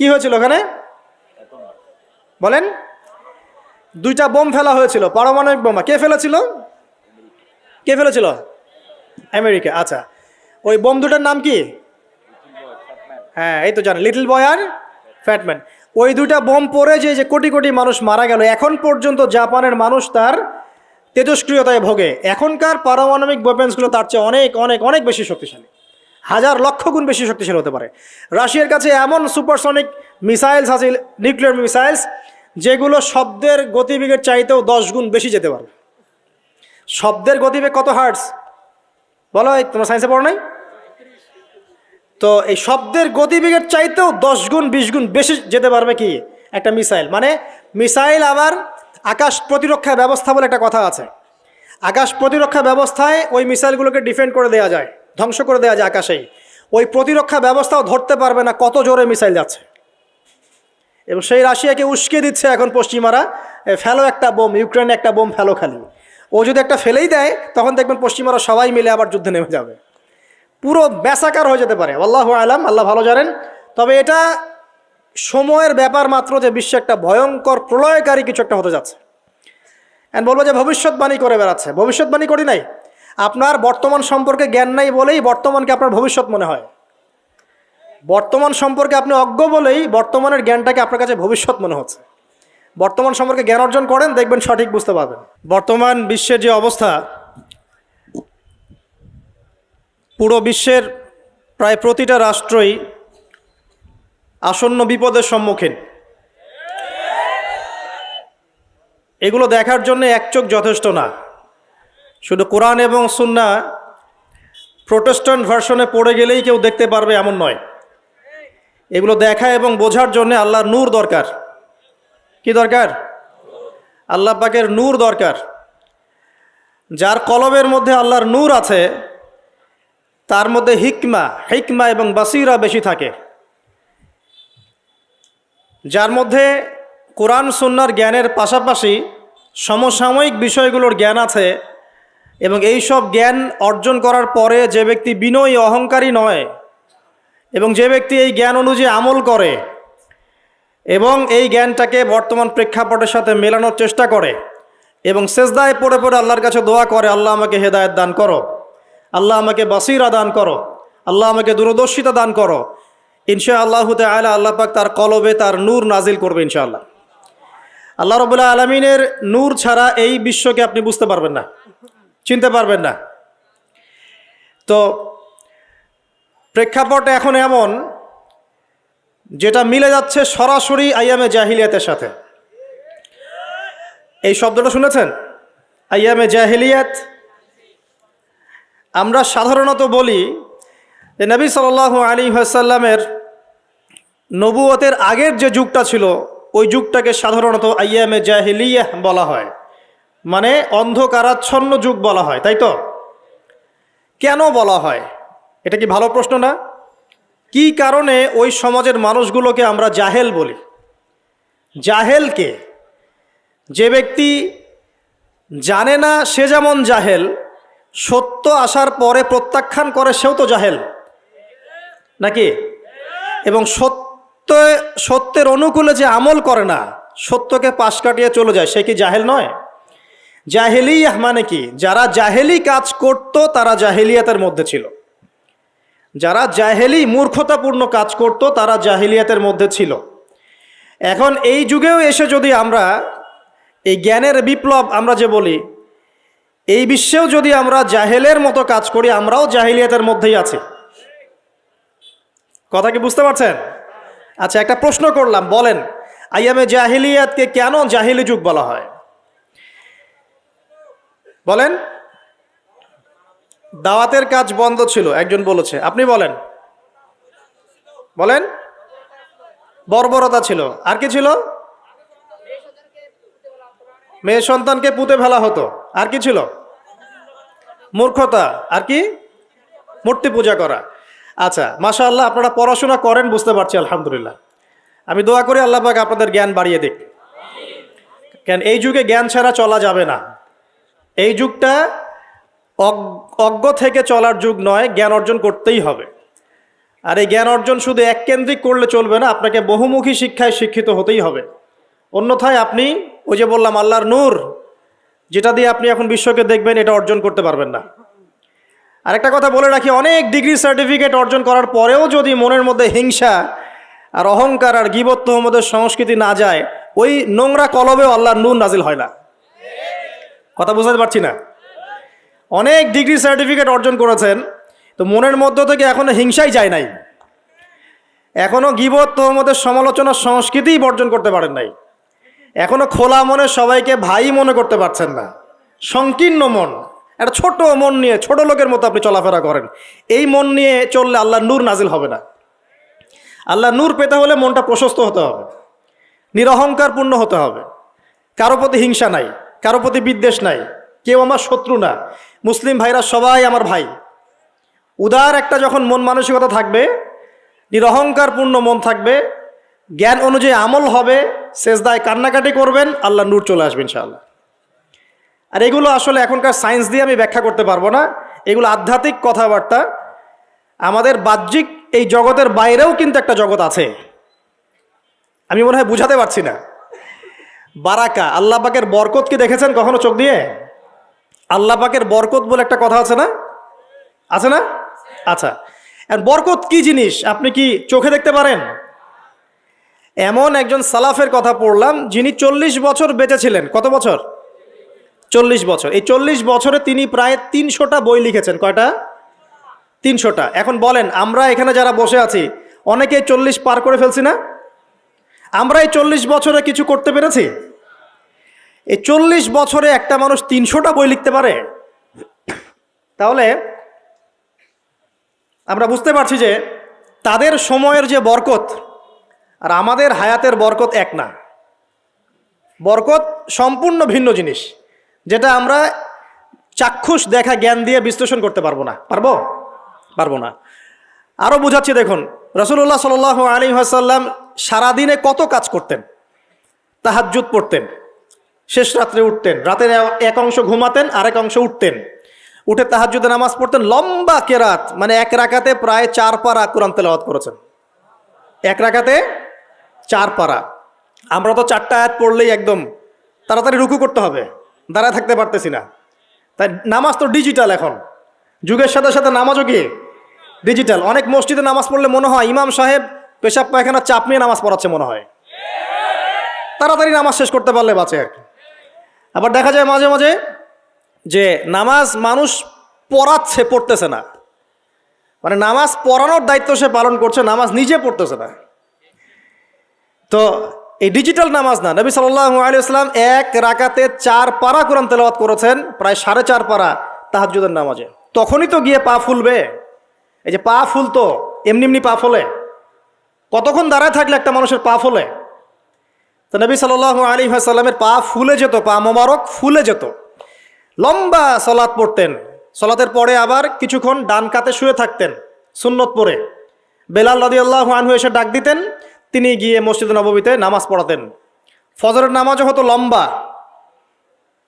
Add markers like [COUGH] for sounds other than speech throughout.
কি হয়েছিল ওখানে? বলেন। দুইটা বোম ফেলা হয়েছিল, পারমাণবিক বোমা। কে ফেলেছিল? কে ফেলেছিল? আমেরিকা। আচ্ছা। ওই বোম দুটার নাম কি? হ্যাঁ এই তো জানেন, লিটল বয় আর ফ্যাটম্যান ওই দুটা বোম পড়ে যে যে কোটি কোটি মানুষ মারা গেল, এখন পর্যন্ত জাপানের মানুষ তার তেজস্ক্রিয়তায় ভোগে। এখনকার পারমাণবিক ওয়েপেন্সগুলো তার চেয়ে অনেক অনেক অনেক বেশি শক্তিশালী। হাজার লক্ষ গুণ বেশি শক্তিশালী হতে পারে। রাশিয়ার কাছে এমন সুপারসনিক মিসাইলস আছে নিউক্লিয়ার মিসাইলস, যেগুলো শব্দের গতিবেগের চাইতেও দশ গুণ বেশি যেতে পারবে শব্দের গতিবেগ কত হার্টস বলো তোমার সায়েন্সে পড়ো নাই? তো এই শব্দের গতিবেগের চাইতেও দশ গুণ, বিশ গুণ বেশি যেতে পারবে কি? একটা মিসাইল। মানে মিসাইল আবার আকাশ প্রতিরক্ষা ব্যবস্থা বলে একটা কথা আছে। আকাশ প্রতিরক্ষা ব্যবস্থায় ওই মিসাইলগুলোকে ডিফেন্ড করে দেওয়া যায়। ধ্বংস করে দেওয়া যায় আকাশেই। ওই প্রতিরক্ষা ব্যবস্থাও ধরতে পারবে না, কত জোরে মিসাইল যাচ্ছে। এবং সেই রাশিয়াকে উস্কে দিচ্ছে এখন পশ্চিমারা ফেলো একটা বোম, ইউক্রেনে একটা বোম ফেলো খালি। ও যদি একটা ফেলেই দেয়, তখন দেখবেন পশ্চিমারা সবাই মিলে আবার যুদ্ধে নেমে যাবে। পুরো ব্যাসাকার হয়ে যেতে পারে, আল্লাহ আলাম, আল্লাহ ভালো জানেন। তবে এটা সময়ের ব্যাপার মাত্র যে বিশ্বে একটা ভয়ঙ্কর প্রলয়কারী কিছু একটা হতে যাচ্ছে। অ্যান্ড বলব যে ভবিষ্যৎবাণী করে বেড়াচ্ছে। ভবিষ্যৎবাণী করি নাই আপনার বর্তমান সম্পর্কে জ্ঞান নাই বলেই বর্তমানকে আপনার ভবিষ্যৎ মনে হয়। বর্তমান সম্পর্কে আপনি অজ্ঞ বলেই বর্তমানের জ্ঞানটাকে আপনার কাছে ভবিষ্যৎ মনে হচ্ছে। বর্তমান সম্পর্কে জ্ঞান অর্জন করেন, দেখবেন সঠিক বুঝতে পারবেন। বর্তমান বিশ্বের যে অবস্থা, পুরো বিশ্বের প্রায় প্রতিটা রাষ্ট্রই আসন্ন বিপদের সম্মুখীন। এগুলো দেখার জন্য এক চোখ যথেষ্ট না। শুধু কোরআন এবং সুন্না প্রোটেস্ট্যান্ট ভার্সনে পড়ে গেলেই কেউ দেখতে পারবে এমন নয়। এগুলো দেখা এবং বোঝার জন্য আল্লাহর নূর দরকার। কি দরকার? আল্লাহ পাকের নূর দরকার। যার কলবের মধ্যে আল্লাহর নূর আছে, তার মধ্যে হিকমা হিকমা এবং বাসিরা বেশি থাকে। যার মধ্যে কোরআন, সুন্নার জ্ঞানের পাশাপাশি সমসাময়িক বিষয়গুলোর জ্ঞান আছে এবং এই সব জ্ঞান অর্জন করার পরে যে ব্যক্তি বিনয়ী, অহংকারী নয় এবং যে ব্যক্তি এই জ্ঞান অনুযায়ী আমল করে এবং এই জ্ঞানটাকে বর্তমান প্রেক্ষাপটের সাথে মেলানোর চেষ্টা করে এবং সেজদায় পড়ে পড়ে আল্লাহর কাছে দোয়া করে, আল্লাহ আমাকে হেদায়ত দান করো। আল্লাহ আমাকে বাসিরা দান করো। আল্লাহ আমাকে দূরদর্শিতা দান করো। ইনশা আল্লাহ আলা আল্লাহ পাক তার কলবে তার নূর নাজিল করবে ইনশাআল্লাহ। আল্লাহ রবুল্লাহ আলমিনের নূর ছাড়া এই বিশ্বকে আপনি বুঝতে পারবেন না। চিনতে পারবেন না। তো প্রেক্ষাপট এখন এমন, যেটা মিলে যাচ্ছে সরাসরি আইয়ামে জাহিলিয়াতের সাথে। এই শব্দটা শুনেছেন? আইয়ামে জাহিলিয়াত। আমরা সাধারণত বলি যে নবী সাল আলী হাসাল্লামের নবুয়তের আগের যে যুগটা ছিল, ওই যুগটাকে সাধারণত আইয়ামে জাহিলিয়াহ বলা হয়। মানে অন্ধকারাচ্ছন্ন যুগ বলা হয়, তাই তো? কেন বলা হয়? এটা কি ভালো প্রশ্ন না? কি কারণে ওই সমাজের মানুষগুলোকে আমরা জাহেল বলি? জাহেলকে? যে ব্যক্তি জানে না সে যেমন জাহেল, সত্য আসার পরে প্রত্যাখ্যান করে সেও তো জাহেল। নাকি? এবং সত্য, সত্যের অনুকূলে যে আমল করে না, সত্যকে পাশ কাটিয়ে চলে যায়, সে কি জাহেল নয়? জাহেলি মানে কি? যারা জাহেলি কাজ করত, তারা জাহেলিয়াতের মধ্যে ছিল। যারা জাহেলি মূর্খতাপূর্ণ কাজ করত, তারা জাহেলিয়াতের মধ্যে ছিল। এখন এই যুগেও এসে যদি আমরা এই জ্ঞানের বিপ্লব আমরা যে বলি, এই বিশ্বেও যদি আমরা জাহেলের মতো কাজ করি, আমরাও জাহিলিয়াতের মধ্যেই আছি। কথা কি বুঝতে পারছেন? আচ্ছা একটা প্রশ্ন করলাম, বলেন, আইয়ামে জাহিলিয়াতকে কেন জাহিলি যুগ বলা হয়? বলেন? দাওয়াতের কাজ বন্ধ ছিল, একজন বলেছে। আপনি বলেন। বলেন। বর্বরতা ছিল। আর কি ছিল? মেয়ে সন্তানকে পুঁতে ফেলা হতো। আর কি ছিল? মূর্খতা। আর কি? মূর্তি পূজা করা। আচ্ছা মাশা আল্লাহ আপনারা পড়াশোনা করেন, বুঝতে পারছি, আলহামদুলিল্লাহ। আমি দোয়া করি আল্লাহ পাক আপনাদের জ্ঞান বাড়িয়ে দিক। কেন, এই যুগে জ্ঞান ছাড়া চলা যাবে না। এই যুগটা অজ্ঞ- থেকে চলার যুগ নয়, জ্ঞান অর্জন করতেই হবে। আর এই জ্ঞান অর্জন শুধু এককেন্দ্রিক করলে চলবে না, আপনাকে বহুমুখী শিক্ষায় শিক্ষিত হতেই হবে। অন্যথায় আপনি ওই যে বললাম, আল্লাহর নূর, যেটা দিয়ে আপনি এখন বিশ্বকে দেখবেন, এটা অর্জন করতে পারবেন না। আরেকটা কথা বলে রাখি, অনেক ডিগ্রি সার্টিফিকেট অর্জন করার পরেও যদি মনের মধ্যে হিংসা আর অহংকার আর গিবত্ত মধ্যে সংস্কৃতি না যায়, ওই নোংরা কলবেও আল্লাহর নূর নাজিল হয় না। কথা বোঝাতে পারছি না। অনেক ডিগ্রি সার্টিফিকেট অর্জন করেছেন, তো মনের মধ্য থেকে এখনও হিংসাই যায় নাই। এখনও গিবত তোহমদের সমালোচনার সংস্কৃতিই বর্জন করতে পারেন নাই। এখনও খোলা মনে সবাইকে ভাই মনে করতে পারছেন না। সংকীর্ণ মন, একটা ছোট মন নিয়ে, ছোট লোকের মতো আপনি চলাফেরা করেন। এই মন নিয়ে চললে আল্লাহ নূর নাজিল হবে না। আল্লাহ নূর পেতে হলে মনটা প্রশস্ত হতে হবে। নিরহংকার পূর্ণ হতে হবে। কারও প্রতি হিংসা নাই। কারও প্রতি বিদ্বেষ নাই, কেউ আমার শত্রু না। মুসলিম ভাইরা সবাই আমার ভাই। উদার একটা যখন মন মানসিকতা থাকবে, নিরহংকারপূর্ণ মন থাকবে, জ্ঞান অনুযায়ী আমল হবে শেষদায় কান্নাকাটি করবেন আল্লাহ নূর চলে আসবেন ইনশাআল্লাহ। আর এগুলো আসলে এখনকার সায়েন্স দিয়ে আমি ব্যাখ্যা করতে পারব না। এগুলো আধ্যাত্মিক কথাবার্তা। আমাদের বাহ্যিক এই জগতের বাইরেও কিন্তু একটা জগৎ আছে। আমি মনে হয় বুঝাতে পারছি না। বারাকা, আল্লাহ পাকের বরকত কি দেখেছেন কখনো চোখ দিয়ে? আল্লাহ পাকের বরকত বলে একটা কথা আছে না? আছে না? আচ্ছা। বরকত কি জিনিস? আপনি কি চোখে দেখতে পারেন? এমন একজন সালাফের কথা পড়লাম, যিনি চল্লিশ বছর বেঁচে ছিলেন কত বছর? চল্লিশ বছর। এই চল্লিশ বছরে তিনি প্রায় তিনশোটা বই লিখেছেন। কয়টা? তিনশোটা। এখন বলেন, আমরা এখানে যারা বসে আছি অনেকে চল্লিশ পার করে ফেলছি না? আমরা এই চল্লিশ বছরে কিছু করতে পেরেছি? এই চল্লিশ বছরে একটা মানুষ তিনশোটা বই লিখতে পারে? তাহলে আমরা বুঝতে পারছি যে তাদের সময়ের যে বরকত আর আমাদের হায়াতের বরকত এক না। বরকত সম্পূর্ণ ভিন্ন জিনিস, যেটা আমরা চাক্ষুষ দেখা জ্ঞান দিয়ে বিশ্লেষণ করতে পারব না। পারব? পারব না। আরও বুঝাচ্ছি দেখুন রসুল্লাহ সাল আলী আসাল্লাম সারাদিনে কত কাজ করতেন? তাহাজ্জুদ পড়তেন। শেষ রাত্রে উঠতেন। রাতের এক অংশ ঘুমাতেন, আরেক অংশ উঠতেন। উঠে তাহাজ্জুদে নামাজ পড়তেন। লম্বা কেরাত মানে এক রাকাতে প্রায় চার পারা কোরআন তেলাওয়াত করেছেন। এক রাকাতে চার পারা। আমরা তো চারটা আয়াত পড়লেই একদম তাড়াতাড়ি রুকু করতে হবে। দাঁড়ায় থাকতে পারতেছি না। তাই নামাজ তো ডিজিটাল এখন। যুগের সাথে সাথে নামাজও কি? ডিজিটাল অনেক মসজিদে নামাজ পড়লে মনে হয় ইমাম সাহেব পেশাব পায়খানা চাপ নিয়ে নামাজ পড়াচ্ছে মনে হয়। তাড়াতাড়ি নামাজ শেষ করতে পারলে বাঁচে আর কি। আবার দেখা যায় মাঝে মাঝে যে নামাজ মানুষ পড়াচ্ছে, পড়তেছে না। মানে নামাজ পড়ানোর দায়িত্ব সে পালন করছে, নামাজ নিজে পড়তেছে না। তো এই ডিজিটাল নামাজ না, নবী সাল্লাহ আলী আসলাম এক রাকাতে চার পারা কোরআন তেলাওয়াত করেছেন, প্রায় সাড়ে চার পারা তাহাজুদের নামাজে। তখনই তো গিয়ে পা ফুলবে। এই যে পা ফুলতো, এমনি এমনি পা ফলে। কতক্ষণ দাঁড়ায় থাকলে একটা মানুষের পা ফলে? তো নবী সাল আলী সাল্লামের পা ফুলে যেত, পা মোবারক ফুলে যেত। লম্বা সলাৎ পড়তেন। সলাতের পরে আবার কিছুক্ষণ ডান কাতে শুয়ে থাকতেন সুন্নত পরে। বেলাল রদি আল্লাহ আনহু এসে ডাক দিতেন, তিনি গিয়ে মসজিদ নবমীতে নামাজ পড়াতেন। ফজরের নামাজও হতো লম্বা,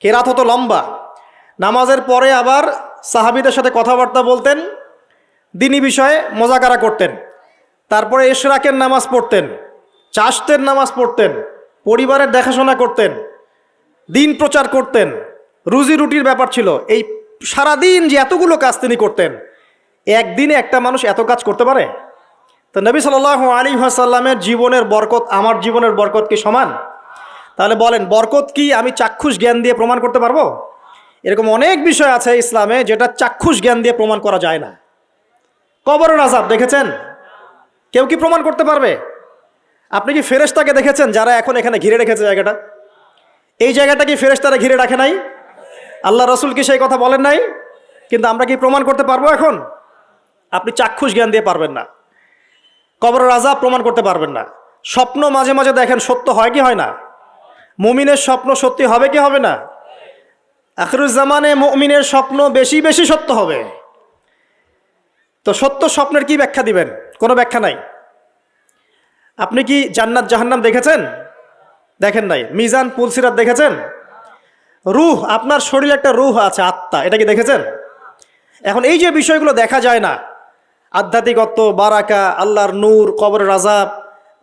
কেরাত হতো লম্বা। নামাজের পরে আবার সাহাবিদের সাথে কথাবার্তা বলতেন, দিনী বিষয়ে মজাকারা করতেন। তারপরে এশরাকের নামাজ পড়তেন চাষতের নামাজ পড়তেন পরিবারের দেখাশোনা করতেন, দিন প্রচার করতেন, রুজি রুটির ব্যাপার ছিল। এই সারাদিন যে এতগুলো কাজ তিনি করতেন, একদিনে একটা মানুষ এত কাজ করতে পারে? তো নবী সাল আলী সাল্লামের জীবনের বরকত, আমার জীবনের বরকত কি সমান? তাহলে বলেন, বরকত কি আমি চাক্ষুষ জ্ঞান দিয়ে প্রমাণ করতে পারব? এরকম অনেক বিষয় আছে ইসলামে যেটা চাক্ষুষ জ্ঞান দিয়ে প্রমাণ করা যায় না। কবরের আজাব দেখেছেন? কেউ কি প্রমাণ করতে পারবে? আপনি কি ফেরেশতাকে দেখেছেন যারা এখন এখানে ঘিরে রেখেছে জায়গাটা? এই জায়গাটা কি ফেরেশতারা ঘিরে রাখে নাই? আল্লাহ রসুল কি সেই কথা বলেন নাই? কিন্তু আমরা কি প্রমাণ করতে পারব এখন? আপনি চাক্ষুষ জ্ঞান দিয়ে পারবেন না। কবর রাজা প্রমাণ করতে পারবেন না। স্বপ্ন মাঝে মাঝে দেখেন সত্য হয় কি হয় না? মুমিনের স্বপ্ন সত্যি হবে কি হবে না? আখরুজ্জামানে মুমিনের স্বপ্ন বেশি বেশি সত্য হবে। তো সত্য স্বপ্নের কি ব্যাখ্যা দিবেন? কোনো ব্যাখ্যা নাই। আপনি কি জান্নাত জাহান্নাম দেখেছেন? দেখেন নাই। মিজান পুলসিরাত দেখেছেন? রুহ, আপনার শরীরে একটা রুহ আছে, আত্মা। এটা কি দেখেছেন? এখন এই যে বিষয়গুলো দেখা যায় না, আধ্যাত্মিকত্ব, বারাকা, আল্লাহর নূর কবর রাজাব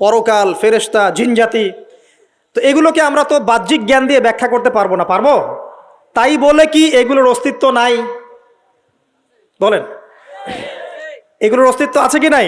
পরকাল, ফেরেশতা, জিনজাতি, তো এগুলোকে আমরা তো বাহ্যিক জ্ঞান দিয়ে ব্যাখ্যা করতে পারব না, পারব? তাই বলে কি এগুলোর অস্তিত্ব নাই? বলেন। এগুলোর অস্তিত্ব আছে কি নাই?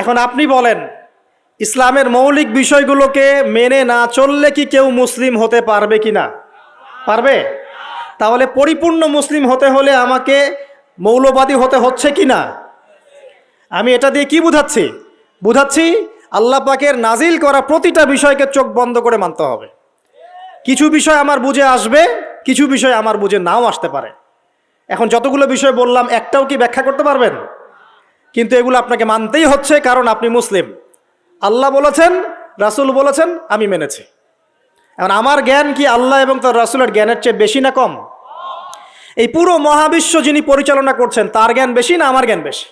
এখন আপনি বলেন, ইসলামের মৌলিক বিষয়গুলোকে মেনে না চললে কি কেউ মুসলিম হতে পারবে কি না? পারবে? তাহলে পরিপূর্ণ মুসলিম হতে হলে আমাকে মৌলবাদী হতে হচ্ছে কি না? আমি এটা দিয়ে কি বুঝাচ্ছি? বুঝাচ্ছি, আল্লাহ পাকের নাজিল করা প্রতিটা বিষয়কে চোখ বন্ধ করে মানতে হবে। কিছু বিষয় আমার বুঝে আসবে, কিছু বিষয় আমার বুঝে নাও আসতে পারে। এখন যতগুলো বিষয় বললাম, একটাও কি ব্যাখ্যা করতে পারবেন? কিন্তু এগুলো আপনাকে মানতেই হচ্ছে, কারণ আপনি মুসলিম। আল্লাহ বলেছেন, রাসুল বলেছেন, আমি মেনেছি। এখন আমার জ্ঞান কি আল্লাহ এবং তার রাসুলের জ্ঞানের চেয়ে বেশি না কম? এই পুরো মহাবিশ্ব যিনি পরিচালনা করছেন, তার জ্ঞান বেশি না আমার জ্ঞান বেশি?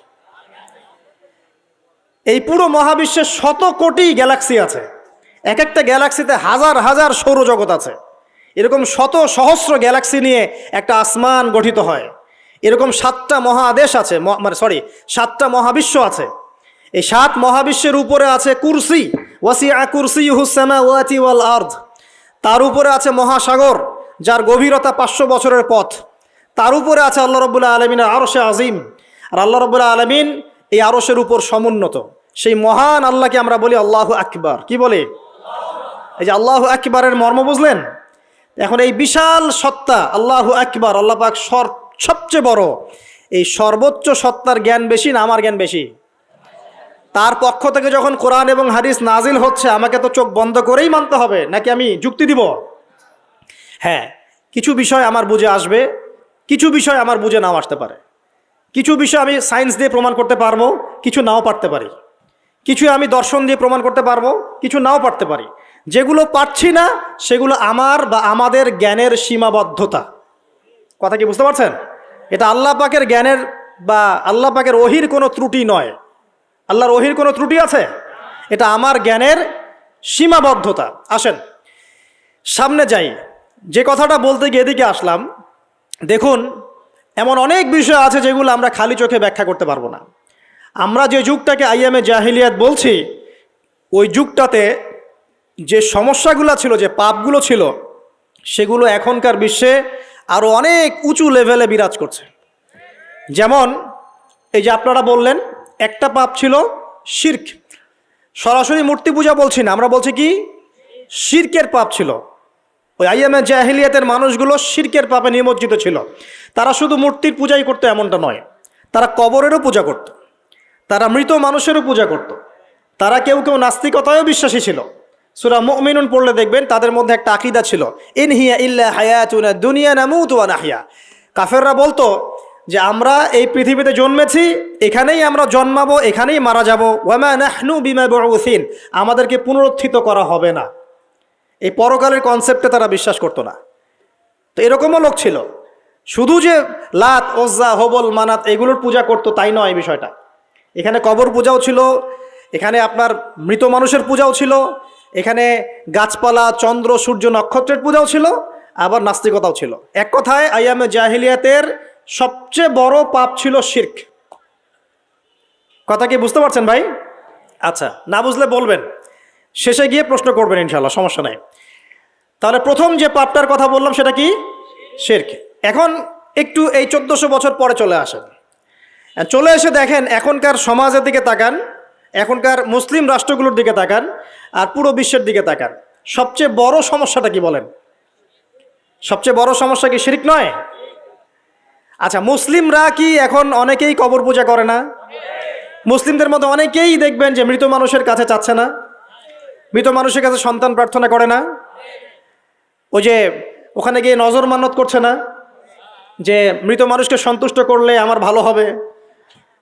এই পুরো মহাবিশ্বের শত কোটি গ্যালাক্সি আছে। এক একটা গ্যালাক্সিতে হাজার হাজার সৌরজগৎ আছে। এরকম শত সহস্র গ্যালাক্সি নিয়ে একটা আসমান গঠিত হয়। এরকম সাতটা মহাদেশ আছে মানে সরি সাতটা মহাবিশ্ব আছে। এই সাত মহাবিশ্বের উপরে আছে কুরসি, ওয়াসিআ কুরসি হুসামা ওয়াতি ওয়াল আর্ধ তার উপরে আছে মহাসাগর, যার গভীরতা পাঁচশো বছরের পথ। তার উপরে আছে আল্লাহ রবুল্লাহ আলমিনের আরশে আজিম। আর আল্লাহ রবুল্লাহ আলমিন এই আরশের উপর সমুন্নত। সেই মহান আল্লাহকে আমরা বলি আল্লাহ আকবার। কি বলে? এই যে আল্লাহ আকবারের মর্ম বুঝলেন? এখন এই বিশাল সত্তা, আল্লাহ আকবার, আল্লাহ পাক সর- সবচেয়ে বড়, এই সর্বোচ্চ সত্তার জ্ঞান বেশি না আমার জ্ঞান বেশি? তার পক্ষ থেকে যখন কোরআন এবং হাদিস নাজিল হচ্ছে, আমাকে তো চোখ বন্ধ করেই মানতে হবে, নাকি আমি যুক্তি দিব? হ্যাঁ কিছু বিষয় আমার বুঝে আসবে, কিছু বিষয় আমার বুঝে নাও আসতে পারে। কিছু বিষয় আমি সায়েন্স দিয়ে প্রমাণ করতে পারব, কিছু নাও পারতে পারি। কিছু আমি দর্শন দিয়ে প্রমাণ করতে পারব, কিছু নাও পারতে পারি। যেগুলো পারছি না, সেগুলো আমার বা আমাদের জ্ঞানের সীমাবদ্ধতা। কথা কি বুঝতে পারছেন? এটা আল্লাহ পাকের জ্ঞানের বা আল্লাহ পাকের ওহির কোনো ত্রুটি নয়। আল্লাহর ওহির কোনো ত্রুটি আছে? এটা আমার জ্ঞানের সীমাবদ্ধতা। আসেন, সামনে যাই। যে কথাটা বলতে গিয়ে এদিকে আসলাম। দেখুন, এমন অনেক বিষয় আছে যেগুলো আমরা খালি চোখে ব্যাখ্যা করতে পারব না। আমরা যে যুগটাকে আইএমএ জাহিলিয়াত বলছি, ওই যুগটাতে যে সমস্যাগুলো ছিল, যে পাপগুলো ছিল, সেগুলো এখনকার বিশ্বে আরও অনেক উঁচু লেভেলে বিরাজ করছে। যেমন, এই যে আপনারা বললেন, একটা পাপ ছিল শির্ক। সরাসরি মূর্তি পূজা বলছি না, আমরা বলছি কি, শির্কের পাপ ছিল। ওই আইএমএ জাহিলিয়াতের মানুষগুলো শির্কের পাপে নিমজ্জিত ছিল। তারা শুধু মূর্তির পূজাই করতো এমনটা নয়, তারা কবরেরও পূজা করত, তারা মৃত মানুষেরও পূজা করত, তারা কেউ কেউ নাস্তিকতায়ও বিশ্বাসী ছিল। সুরা মুমিনুন পড়লে দেখবেন তাদের মধ্যে একটা আকিদা ছিল ইনহিয়া ইল্লা হায়াতুনা দুনিয়া নামুতু ওয়া নাহিয়া। কাফেররা বলতো যে, আমরা এই পৃথিবীতে জন্মেছি, এখানেই আমরা জন্মাবো, এখানেই মারা যাব। ওয়ামা নাহনু বিমা বুউসিন। আমাদেরকে পুনরুত্থিত করা হবে না। এই পরকালের কনসেপ্টে তারা বিশ্বাস করতো না। তো এরকমও লোক ছিল। শুধু যে, লাত, ওজ্জা, হবল, মানাত, এগুলোর পূজা করতো, তাই নয় এই বিষয়টা। এখানে কবর পূজাও ছিল, এখানে আপনার মৃত মানুষের পূজাও ছিল এখানে গাছপালা, চন্দ্র, সূর্য, নক্ষত্রের পূজাও ছিল, আবার নাস্তিকতাও ছিল। এক কথায়, আইয়ামে জাহিলিয়াতের সবচেয়ে বড় পাপ ছিল শির্ক। কথা কি বুঝতে পারছেন ভাই? আচ্ছা না বুঝলে বলবেন। শেষে গিয়ে প্রশ্ন করবেন ইনশাল্লাহ সমস্যা নাই। তাহলে প্রথম যে পাপটার কথা বললাম, সেটা কি? শেরক। এখন একটু এই চোদ্দোশো বছর পরে চলে আসেন। চলে এসে দেখেন, এখনকার সমাজের দিকে তাকান, এখনকার মুসলিম রাষ্ট্রগুলোর দিকে তাকান আর পুরো বিশ্বের দিকে তাকান। সবচেয়ে বড় সমস্যাটা কি বলেন? সবচেয়ে বড় সমস্যা কি শিরিক নয়? আচ্ছা মুসলিমরা কি এখন অনেকেই কবর পূজা করে না? মুসলিমদের মধ্যে অনেকেই দেখবেন যে মৃত মানুষের কাছে চাচ্ছে না। মৃত মানুষের কাছে সন্তান প্রার্থনা করে না। ওই যে ওখানে গিয়ে নজর মানত করছে না যে মৃত মানুষকে সন্তুষ্ট করলে আমার ভালো হবে,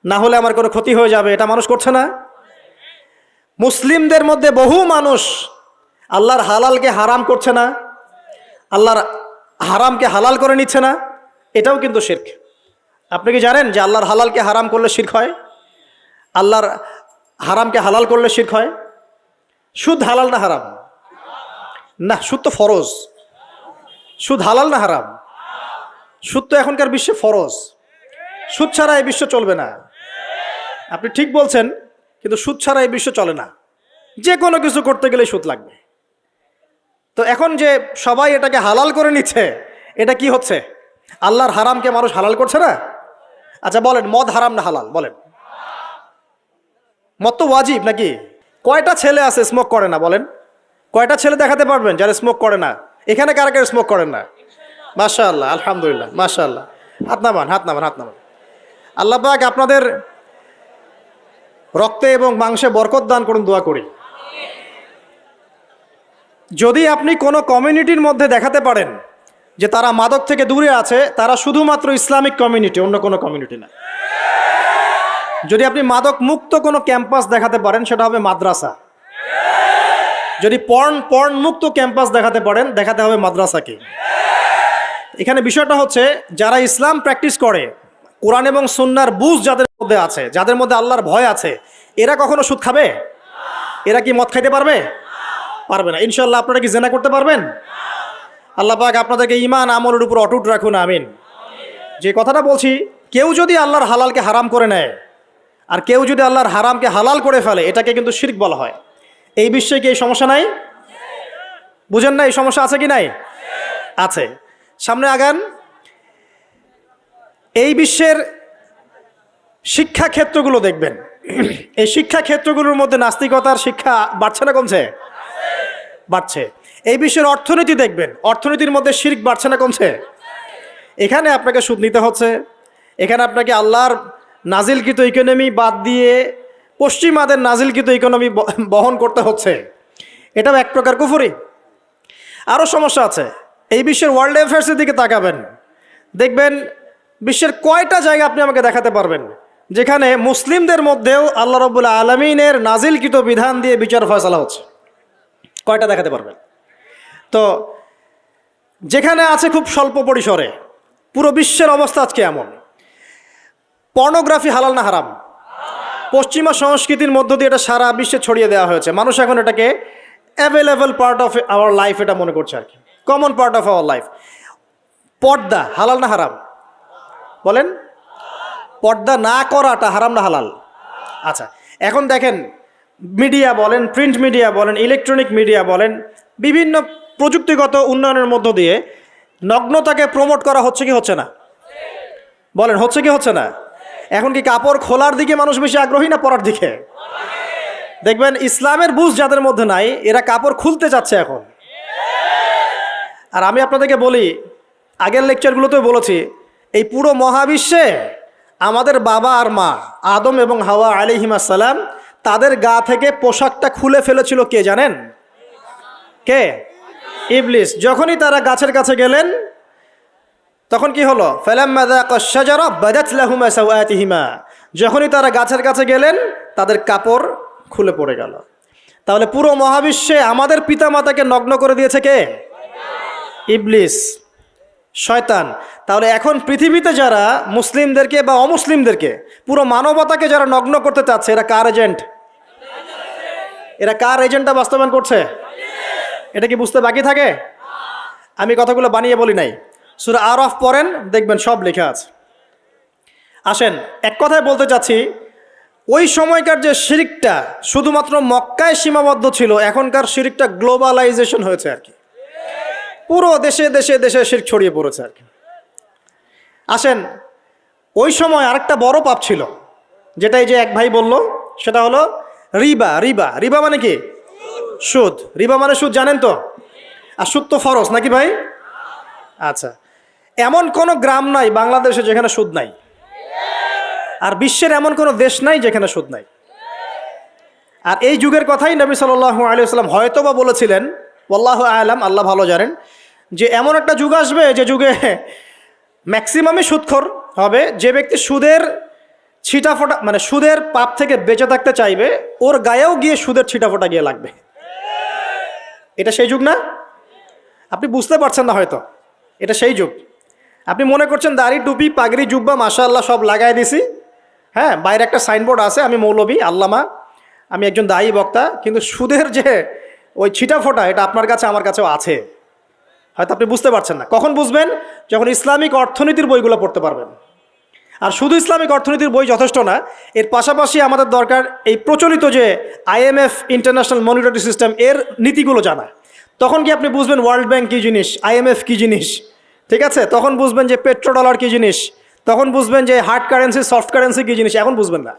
না হলে আমার কোনো ক্ষতি হয়ে যাবে, এটা মানুষ করছে না। মুসলিমদের মধ্যে বহু মানুষ আল্লাহর হালালকে হারাম করছে না, আল্লাহর হারামকে হালাল করে নিচ্ছে না, এটাও কিন্তু শির্ক। আপনি কি জানেন যে আল্লাহর হালালকে হারাম করলে শির্ক হয়? আল্লাহর হারামকে হালাল করলে শির্ক হয়? সুদ হালাল না হারাম? না, সুদ তো ফরজ। সুদ হালাল না হারাম? সুদ তো এখনকার বিশ্বে ফরজ। সুদ ছাড়া এই বিশ্ব চলবে না। আপনি ঠিক বলছেন কিন্তু সুদ ছাড়া এই বিশ্ব চলে না। যে কোনো কিছু করতে গেলে সুদ লাগবে। তো এখন যে সবাই এটাকে হালাল করে নিচ্ছে, এটা কি হচ্ছে? আল্লাহর হারামকে মানুষ হালাল করছে না? আচ্ছা বলেন, মদ হারাম না হালাল? বলেন। মদ তো ওয়াজিব নাকি? কয়টা ছেলে আছে স্মোক করে না, বলেন? কয়টা ছেলে দেখাতে পারবেন যারা স্মোক করে না? এখানে কারা কারা স্মোক করেন না? মাশা আল্লাহ আলহামদুলিল্লাহ মাশা আল্লাহ হাত নামান হাত নামান হাত নামান। আল্লাহ পাক আপনাদের রক্তে এবং মাংসে বরকত দান করুন, দোয়া করি। যদি আপনি কোনো কমিউনিটির মধ্যে দেখাতে পারেন যে তারা মাদক থেকে দূরে আছে, তারা শুধুমাত্র ইসলামিক কমিউনিটি, অন্য কোনো কমিউনিটি না। যদি আপনি মাদক মুক্ত কোনো ক্যাম্পাস দেখাতে পারেন, সেটা হবে মাদ্রাসা। যদি পর্ন পর্ন মুক্ত ক্যাম্পাস দেখাতে পারেন, দেখাতে হবে মাদ্রাসাকে। এখানে বিষয়টা হচ্ছে, যারা ইসলাম প্র্যাকটিস করে, কোরআন এবং সুন্নার বুঝ যাদের মধ্যে আছে, যাদের মধ্যে আল্লাহর ভয় আছে, এরা কখনো সুদ খাবে? এরা কি মদ খাইতে পারবে? পারবে না। ইনশাল্লাহ আপনারা কি জেনা করতে পারবেন? আল্লাহ পাক আপনাদেরকে ইমান আমলের উপর অটুট রাখুন, আমিন। যে কথাটা বলছি, কেউ যদি আল্লাহর হালালকে হারাম করে নেয়, আর কেউ যদি আল্লাহর হারামকে হালাল করে ফেলে, এটাকে কিন্তু শির্ক বলা হয়। এই বিশ্বে কি এই সমস্যা নাই? বুঝেন না এই সমস্যা আছে কি নাই? আছে। সামনে আগান। এই বিশ্বের শিক্ষা ক্ষেত্রগুলো দেখবেন। এই শিক্ষা ক্ষেত্রগুলোর মধ্যে নাস্তিকতার শিক্ষা বাড়ছে না কমছে? বাড়ছে। এই বিশ্বের অর্থনীতি দেখবেন, অর্থনীতির মধ্যে শির্ক বাড়ছে না কমছে? এখানে আপনাকে সুদ নিতে হচ্ছে। এখানে আপনাকে আল্লাহর নাজিলকৃত ইকোনমি বাদ দিয়ে পশ্চিমাদের নাজিলকৃত ইকোনমি বহন করতে হচ্ছে। এটাও এক প্রকার কুফুরি। আরও সমস্যা আছে। এই বিশ্বের ওয়ার্ল্ড অ্যাফেয়ার্সের দিকে তাকাবেন। দেখবেন, বিশ্বের কয়টা জায়গা আপনি আমাকে দেখাতে পারবেন? যেখানে মুসলিমদের মধ্যেও আল্লাহ রবুল্লা আলমিনের নাজিলকৃত বিধান দিয়ে বিচার ফয়সালা হচ্ছে। কয়টা দেখাতে পারবেন? তো, যেখানে আছে খুব স্বল্প পরিসরে, পুরো বিশ্বের অবস্থা আজকে এমন। পর্নোগ্রাফি হালাল না হারাম? পশ্চিমা সংস্কৃতির মধ্য দিয়ে এটা সারা বিশ্বে ছড়িয়ে দেওয়া হয়েছে। মানুষ এখন এটাকে available part of our life এটা মনে করছে আর কি। Common part of our life পর্দা হালাল না হারাম? বলেন। পর্দা না করাটা হারাম না হালাল। আচ্ছা এখন দেখেন, মিডিয়া বলেন প্রিন্ট মিডিয়া বলেন ইলেকট্রনিক মিডিয়া বলেন, বিভিন্ন প্রযুক্তিগত উন্নয়নের মধ্য দিয়ে নগ্নতাকে প্রমোট করা হচ্ছে কি হচ্ছে না? বলেন, হচ্ছে কি হচ্ছে না? এখন কি কাপড় খোলার দিকে মানুষ বেশি আগ্রহী না পরার দিকে? দেখবেন, ইসলামের বুঝ যাদের মধ্যে নাই, এরা কাপড় খুলতে যাচ্ছে এখন। আর আমি আপনাদেরকে বলি, আগের লেকচারগুলোতেও বলেছি, এই পুরো মহাবিশ্বে আমাদের বাবা আর মা, আদম এবং হাওয়া আলিহিমাসাল্লাম তাদের গা থেকে পোশাকটা খুলে ফেলেছিল কে জানেন? কে? ইবলিস। যখনই তারা গাছের কাছে গেলেন, তখন কি হলো? ফেলাম্মা যখনই তারা গাছের কাছে গেলেন, তাদের কাপড় খুলে পড়ে গেল। তাহলে পুরো মহাবিশ্বে আমাদের পিতামাতাকে নগ্ন করে দিয়েছে কে? ইবলিস। শয়তান। তাহলে এখন পৃথিবীতে যারা মুসলিমদেরকে বা অমুসলিমদেরকে, পুরো মানবতাকে যারা নগ্ন করতে চাচ্ছে, এরা কার এজেন্ট? এরা কার এজেন্টটা বাস্তবায়ন করছে? এটা কি বুঝতে বাকি থাকে? আমি কথাগুলো বানিয়ে বলি নাই। সুরা আর অফ পড়েন, দেখবেন সব লেখা আছে। আসেন, এক কথায় বলতে চাচ্ছি, ওই সময়কার যে শিরিকটা শুধুমাত্র মক্কায় সীমাবদ্ধ ছিল, এখনকার শিরিকটা গ্লোবালাইজেশন হয়েছে আর কি। পুরো দেশে দেশে দেশে শির ছড়িয়ে পড়েছে আর কি। আসেন, ওই সময় আরেকটা বড় পাপ ছিল যেটা এই যে এক ভাই বলল, সেটা হলো রিবা রিবা। রিবা মানে কি? সুদ। রিবা মানে সুদ, জানেন তো? আর সুদ তো ফরজ, নাকি ভাই? আচ্ছা। এমন কোনো গ্রাম নাই বাংলাদেশে যেখানে সুদ নাই। আর বিশ্বের এমন কোনো দেশ নাই যেখানে সুদ নাই। আর এই যুগের কথাই নবী আলাইহি সাল্লাম হয়তো বা বলেছিলেন আল্লাহ আলাম, আল্লাহ ভালো জানেন, যে এমন একটা যুগ আসবে যে যুগে ম্যাক্সিমামই সুদখোর হবে। যে ব্যক্তি সুদের ছিটাফোটা মানে সুদের পাপ থেকে বেঁচে থাকতে চাইবে, ওর গায়েও গিয়ে সুদের ছিটাফোটা গিয়ে লাগবে। এটা সেই যুগ না? আপনি বুঝতে পারছেন না হয়তো। এটা সেই যুগ। আপনি মনে করছেন দাড়ি, টুপি, পাগড়ি, জুব্বা, মাশাআল্লাহ সব লাগাই দিছি। হ্যাঁ বাইরে একটা সাইনবোর্ড আছে, আমি মৌলবী, আল্লামা, আমি একজন দায়ী বক্তা, কিন্তু সুদের যে ওই ছিটাফোটা এটা আপনার কাছে, আমার কাছেও আছে। হয়তো আপনি বুঝতে পারছেন না। কখন বুঝবেন? যখন ইসলামিক অর্থনীতির বইগুলো পড়তে পারবেন। আর শুধু ইসলামিক অর্থনীতির বই যথেষ্ট না, এর পাশাপাশি আমাদের দরকার এই প্রচলিত যে আইএমএফ ইন্টারন্যাশনাল মনিটরি সিস্টেম, এর নীতিগুলো জানা। তখন কি আপনি বুঝবেন ওয়ার্ল্ড ব্যাংক কী জিনিস আইএমএফ কী জিনিস? ঠিক আছে? তখন বুঝবেন যে পেট্রো ডলার কী জিনিস, তখন বুঝবেন যে হার্ড কারেন্সি, সফট কারেন্সি কী জিনিস, এখন বুঝবেন না।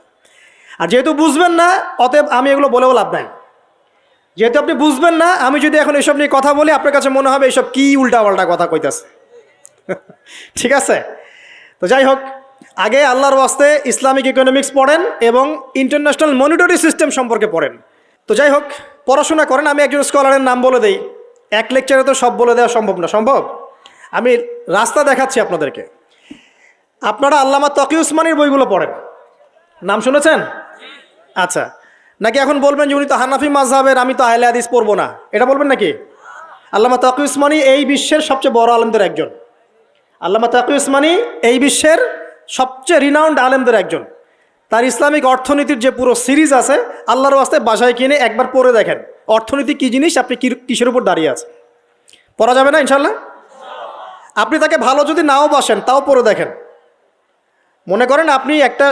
আর যেহেতু বুঝবেন না, অতএব আমি এগুলো বলেও লাভ নাই। যেহেতু আপনি বুঝবেন না, আমি যদি এখন এসব নিয়ে কথা বলি, আপনার কাছে মনে হবে এসব কী উল্টাপাল্টা কথা কইতাছে। [LAUGHS] ঠিক আছে? তো যাই হোক, আগে আল্লাহর ওয়াস্তে ইসলামিক ইকোনমিক্স পড়েন এবং ইন্টারন্যাশনাল মনিটরি সিস্টেম সম্পর্কে পড়েন। তো যাই হোক, পড়াশোনা করেন, আমি একজন স্কলারের নাম বলে দেই। এক লেকচারে তো সব বলে দেওয়া সম্ভব না, সম্ভব? আমি রাস্তা দেখাচ্ছি আপনাদেরকে। আপনারা আল্লামা তকি উসমানির বইগুলো পড়েন। নাম শুনেছেন? আচ্ছা। নাকি এখন বলবেন যে উনি তো হানাফি মাজহাবের আমি তো আহলে হাদিস পড়ব না? এটা বলবেন নাকি? আল্লামা তকি উসমানি এই বিশ্বের সবচেয়ে বড় আলেমদের একজন। আল্লামা তাকি উসমানি এই বিশ্বের সবচেয়ে রিনাউন্ড আলেমদের একজন। তার ইসলামিক অর্থনীতির যে পুরো সিরিজ আছে, আল্লাহর আস্তে বাসায় কিনে একবার পড়ে দেখেন। অর্থনীতি কী জিনিস? আপনি কিসের উপর দাঁড়িয়ে আছে পড়া যাবে না ইনশাল্লাহ আপনি তাকে ভালো যদি নাও বাসেন, তাও পড়ে দেখেন। মনে করেন আপনি একটা